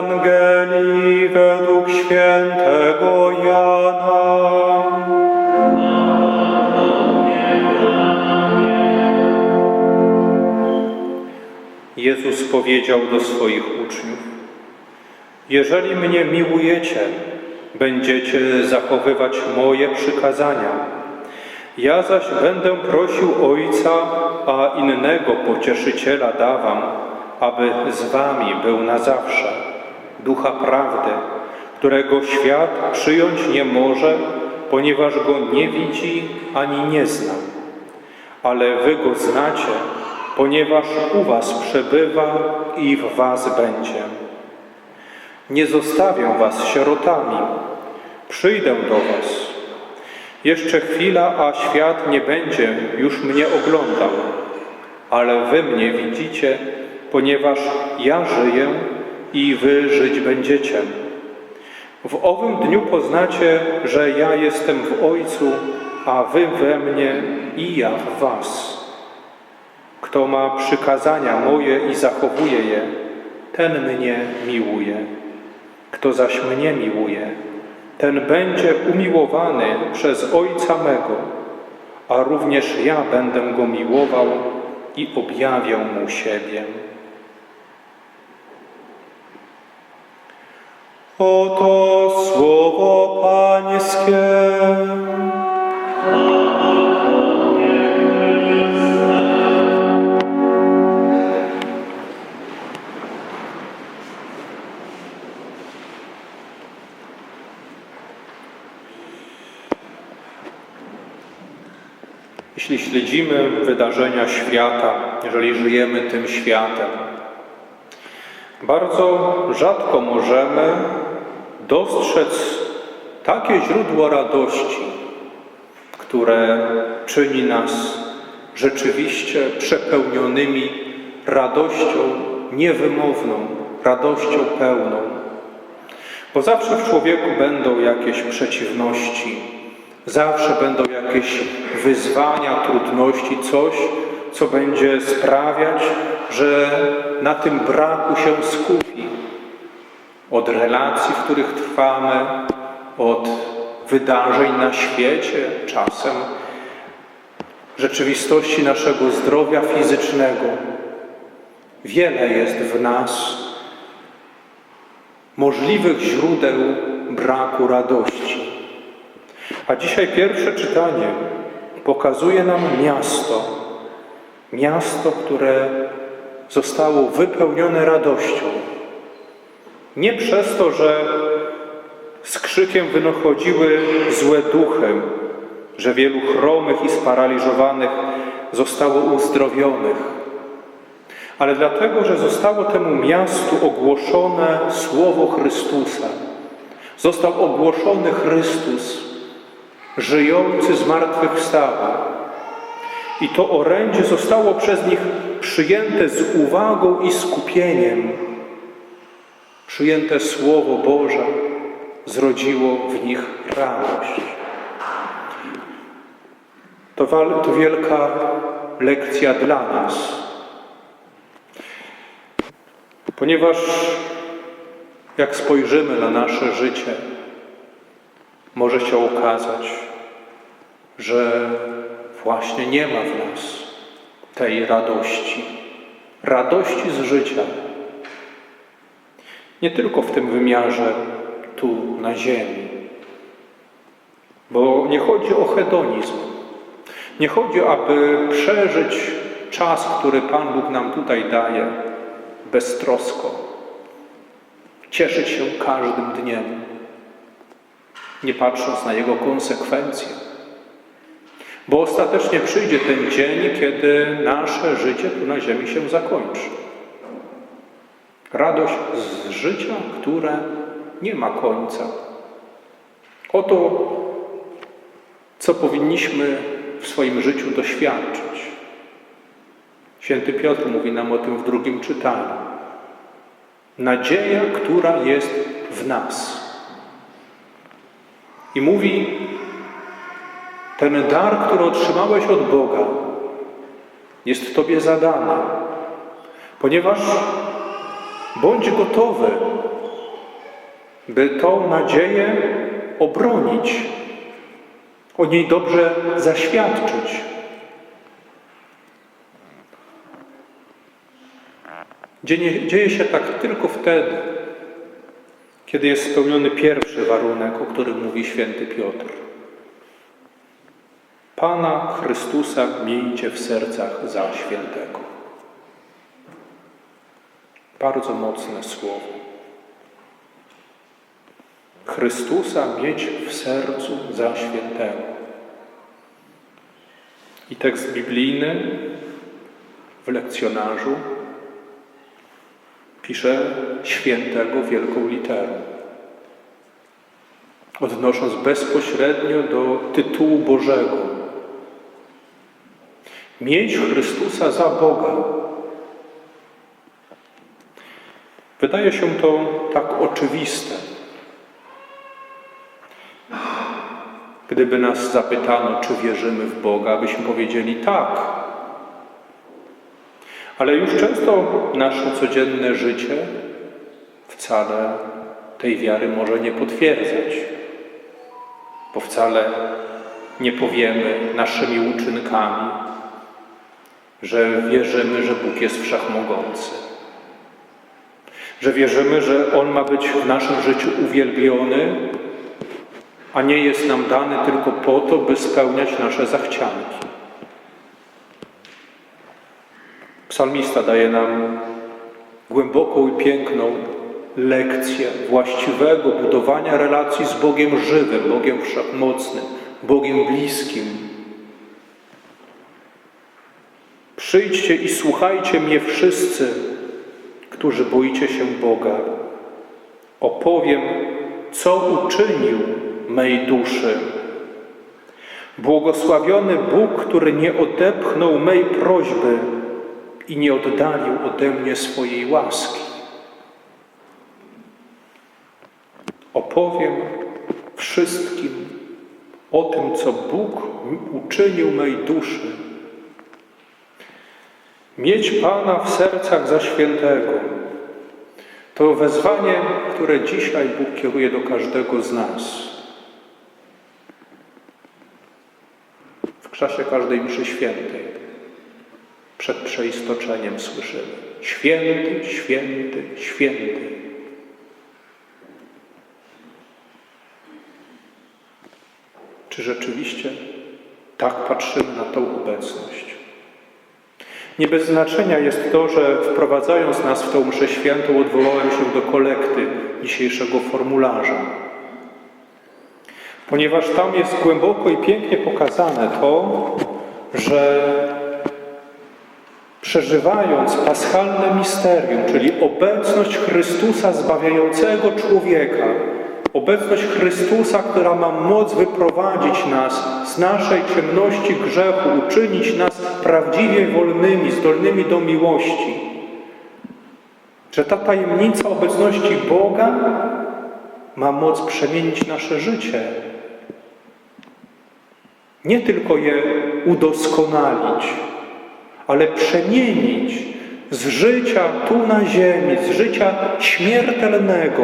Ewangelii według świętego Jana. Jezus powiedział do swoich uczniów: Jeżeli mnie miłujecie, będziecie zachowywać moje przykazania. Ja zaś będę prosił Ojca, a innego pocieszyciela dawam, aby z wami był na zawsze, ducha prawdy, którego świat przyjąć nie może, ponieważ go nie widzi ani nie zna. Ale wy go znacie, ponieważ u was przebywa i w was będzie. Nie zostawię was sierotami, przyjdę do was. Jeszcze chwila, a świat nie będzie już mnie oglądał, ale wy mnie widzicie, ponieważ ja żyję i wy żyć będziecie. W owym dniu poznacie, że ja jestem w Ojcu, a wy we mnie i ja w was. Kto ma przykazania moje i zachowuje je, ten mnie miłuje. Kto zaś mnie miłuje, ten będzie umiłowany przez Ojca mego, a również ja będę go miłował i objawię mu siebie. Oto słowo Pańskie. Jeśli śledzimy wydarzenia świata, jeżeli żyjemy tym światem, bardzo rzadko możemy dostrzec takie źródło radości, które czyni nas rzeczywiście przepełnionymi radością niewymowną, radością pełną. Bo zawsze w człowieku będą jakieś przeciwności, zawsze będą jakieś wyzwania, trudności, coś, co będzie sprawiać, że na tym braku się skupi. Od relacji, w których trwamy, od wydarzeń na świecie, czasem rzeczywistości naszego zdrowia fizycznego. Wiele jest w nas możliwych źródeł braku radości. A dzisiaj pierwsze czytanie pokazuje nam miasto. Miasto, które zostało wypełnione radością. Nie przez to, że z krzykiem wychodziły złe duchy, że wielu chromych i sparaliżowanych zostało uzdrowionych, ale dlatego, że zostało temu miastu ogłoszone Słowo Chrystusa. Został ogłoszony Chrystus, żyjący zmartwychwstały. I to orędzie zostało przez nich przyjęte z uwagą i skupieniem. Przyjęte Słowo Boże zrodziło w nich radość. To, to wielka lekcja dla nas, ponieważ jak spojrzymy na nasze życie, może się okazać, że właśnie nie ma w nas tej radości, radości z życia. Nie tylko w tym wymiarze tu na ziemi, bo nie chodzi o hedonizm. Nie chodzi, aby przeżyć czas, który Pan Bóg nam tutaj daje, beztrosko. Cieszyć się każdym dniem, nie patrząc na jego konsekwencje. Bo ostatecznie przyjdzie ten dzień, kiedy nasze życie tu na ziemi się zakończy. Radość z życia, które nie ma końca. Oto, co powinniśmy w swoim życiu doświadczyć. Święty Piotr mówi nam o tym w drugim czytaniu. Nadzieja, która jest w nas. I mówi, ten dar, który otrzymałeś od Boga, jest Tobie zadany, ponieważ bądź gotowy by tą nadzieję obronić, o niej dobrze zaświadczyć. Dzieje, dzieje się tak tylko wtedy, kiedy jest spełniony pierwszy warunek, o którym mówi święty Piotr. Pana Chrystusa miejcie w sercach za świętego. Bardzo mocne słowo. Chrystusa mieć w sercu za świętego. I tekst biblijny w lekcjonarzu pisze świętego wielką literą, odnosząc bezpośrednio do tytułu Bożego. Mieć Chrystusa za Boga. Wydaje się to tak oczywiste. Gdyby nas zapytano, czy wierzymy w Boga, byśmy powiedzieli tak. Ale już często nasze codzienne życie wcale tej wiary może nie potwierdzać, bo wcale nie powiemy naszymi uczynkami, że wierzymy, że Bóg jest wszechmogący, że wierzymy, że On ma być w naszym życiu uwielbiony, a nie jest nam dany tylko po to, by spełniać nasze zachcianki. Psalmista daje nam głęboką i piękną lekcję właściwego budowania relacji z Bogiem żywym, Bogiem wszechmocnym, Bogiem bliskim. Przyjdźcie i słuchajcie mnie wszyscy, którzy boicie się Boga. Opowiem, co uczynił mej duszy. Błogosławiony Bóg, który nie odepchnął mej prośby i nie oddalił ode mnie swojej łaski. Opowiem wszystkim o tym, co Bóg uczynił mej duszy. Mieć Pana w sercach za świętego to wezwanie, które dzisiaj Bóg kieruje do każdego z nas. W czasie każdej mszy świętej, przed przeistoczeniem słyszymy Święty, święty, święty. Czy rzeczywiście tak patrzymy na tą obecność? Nie bez znaczenia jest to, że wprowadzając nas w tą mszę świętą odwołałem się do kolekty dzisiejszego formularza. Ponieważ tam jest głęboko i pięknie pokazane to, że przeżywając paschalne misterium, czyli obecność Chrystusa zbawiającego człowieka, obecność Chrystusa, która ma moc wyprowadzić nas z naszej ciemności grzechu, uczynić nas prawdziwie wolnymi, zdolnymi do miłości, że ta tajemnica obecności Boga ma moc przemienić nasze życie. Nie tylko je udoskonalić, ale przemienić z życia tu na ziemi, z życia śmiertelnego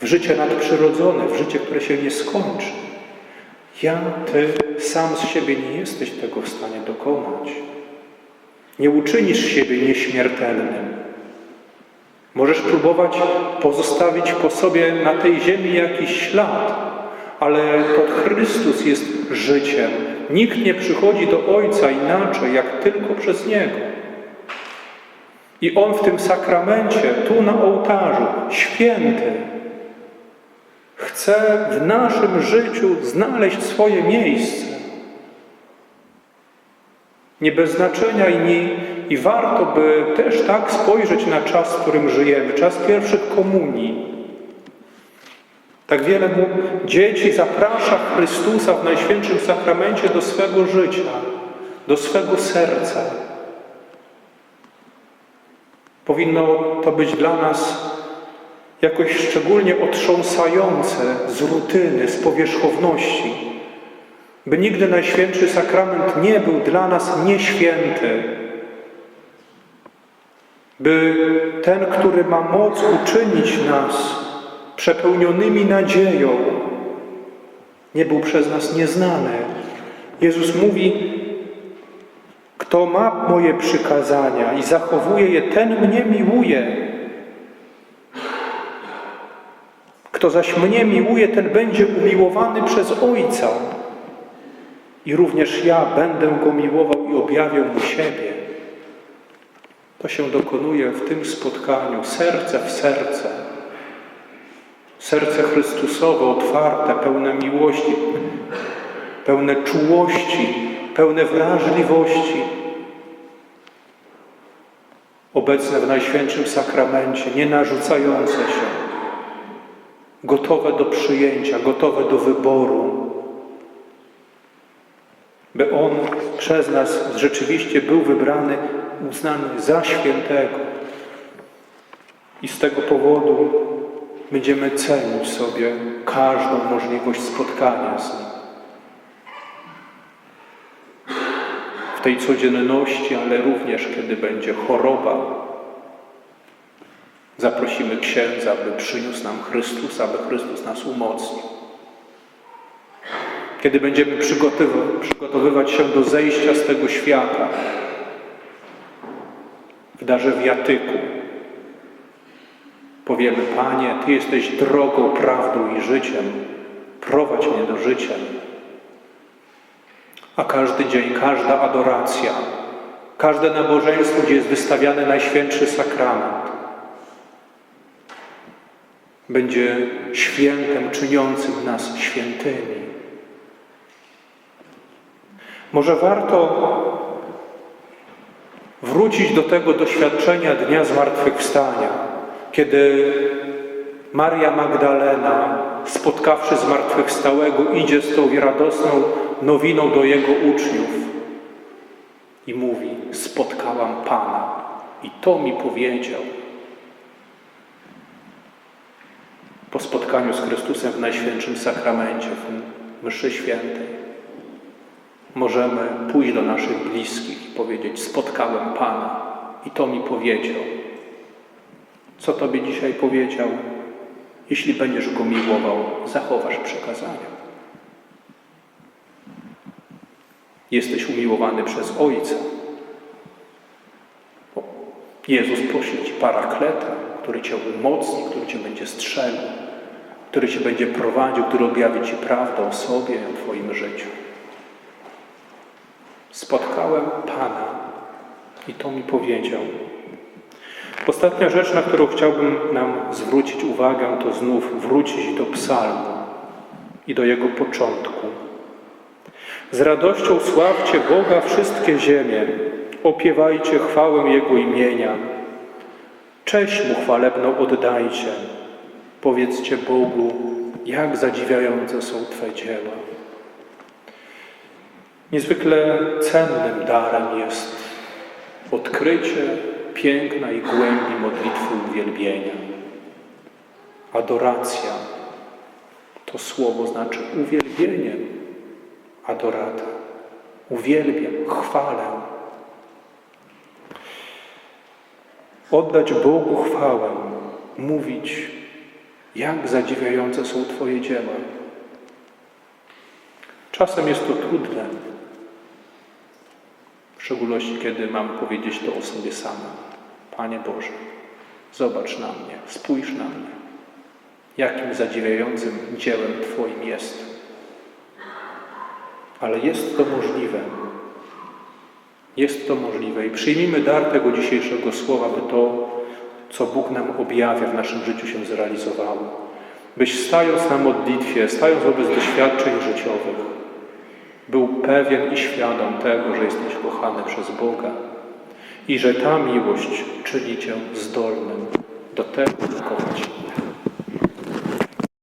w życie nadprzyrodzone, w życie, które się nie skończy. Ja, Ty sam z siebie nie jesteś tego w stanie dokonać. Nie uczynisz siebie nieśmiertelnym. Możesz próbować pozostawić po sobie na tej ziemi jakiś ślad, ale to Chrystus jest życiem. Nikt nie przychodzi do Ojca inaczej, jak tylko przez Niego. I On w tym sakramencie, tu na ołtarzu, święty, chce w naszym życiu znaleźć swoje miejsce. Nie bez znaczenia i, nie, i warto by też tak spojrzeć na czas, w którym żyjemy, czas pierwszych komunii. Tak wiele mu dzieci zaprasza Chrystusa w Najświętszym Sakramencie do swego życia, do swego serca. Powinno to być dla nas jakoś szczególnie otrząsające z rutyny, z powierzchowności, by nigdy Najświętszy Sakrament nie był dla nas nieświęty, by ten, który ma moc uczynić nas przepełnionymi nadzieją. Nie był przez nas nieznany. Jezus mówi: Kto ma moje przykazania i zachowuje je, ten mnie miłuje. Kto zaś mnie miłuje, ten będzie umiłowany przez Ojca. I również ja będę go miłował i objawiał mu siebie. To się dokonuje w tym spotkaniu, serce w serce. Serce Chrystusowe, otwarte, pełne miłości, pełne czułości, pełne wrażliwości. Obecne w Najświętszym Sakramencie, nie narzucające się, gotowe do przyjęcia, gotowe do wyboru, by On przez nas rzeczywiście był wybrany, uznany za świętego. I z tego powodu będziemy cenić sobie każdą możliwość spotkania z Nim. W tej codzienności, ale również kiedy będzie choroba, zaprosimy księdza, by przyniósł nam Chrystusa, aby Chrystus nas umocnił. Kiedy będziemy przygotowywać się do zejścia z tego świata, w darze wiatyku, powiemy, Panie, Ty jesteś drogą, prawdą i życiem, prowadź mnie do życia. A każdy dzień, każda adoracja, każde nabożeństwo, gdzie jest wystawiany Najświętszy Sakrament, będzie świętem czyniącym nas świętymi. Może warto wrócić do tego doświadczenia Dnia Zmartwychwstania, kiedy Maria Magdalena, spotkawszy Zmartwychwstałego, idzie z tą radosną nowiną do Jego uczniów i mówi, spotkałam Pana i to mi powiedział. Po spotkaniu z Chrystusem w Najświętszym Sakramencie, w mszy świętej, możemy pójść do naszych bliskich i powiedzieć: Spotkałem Pana i to mi powiedział. Co Tobie dzisiaj powiedział? Jeśli będziesz go miłował, zachowasz przekazania. Jesteś umiłowany przez Ojca. Jezus pośle Ci parakleta, który Cię umocni, który Cię będzie strzegł, który Cię będzie prowadził, który objawi Ci prawdę o sobie o Twoim życiu. Spotkałem Pana i to mi powiedział. Ostatnia rzecz, na którą chciałbym nam zwrócić uwagę, to znów wrócić do psalmu i do jego początku. Z radością sławcie Boga wszystkie ziemie, opiewajcie chwałę Jego imienia. Cześć Mu chwalebną oddajcie. Powiedzcie Bogu, jak zadziwiające są Twe dzieła. Niezwykle cennym darem jest odkrycie piękna i głębi modlitwy uwielbienia. Adoracja to słowo znaczy uwielbienie, adorata. Uwielbiam, chwalę. Oddać Bogu chwałę, mówić, jak zadziwiające są Twoje dzieła. Czasem jest to trudne, w szczególności kiedy mam powiedzieć to o sobie samym. Panie Boże, zobacz na mnie, spójrz na mnie, jakim zadziwiającym dziełem Twoim jest. Ale jest to możliwe. Jest to możliwe i przyjmijmy dar tego dzisiejszego słowa, by to, co Bóg nam objawia w naszym życiu się zrealizowało. Byś stając na modlitwie, stając wobec doświadczeń życiowych, był pewien i świadom tego, że jesteś kochany przez Boga i że ta miłość czyni cię zdolnym do tego, by kochać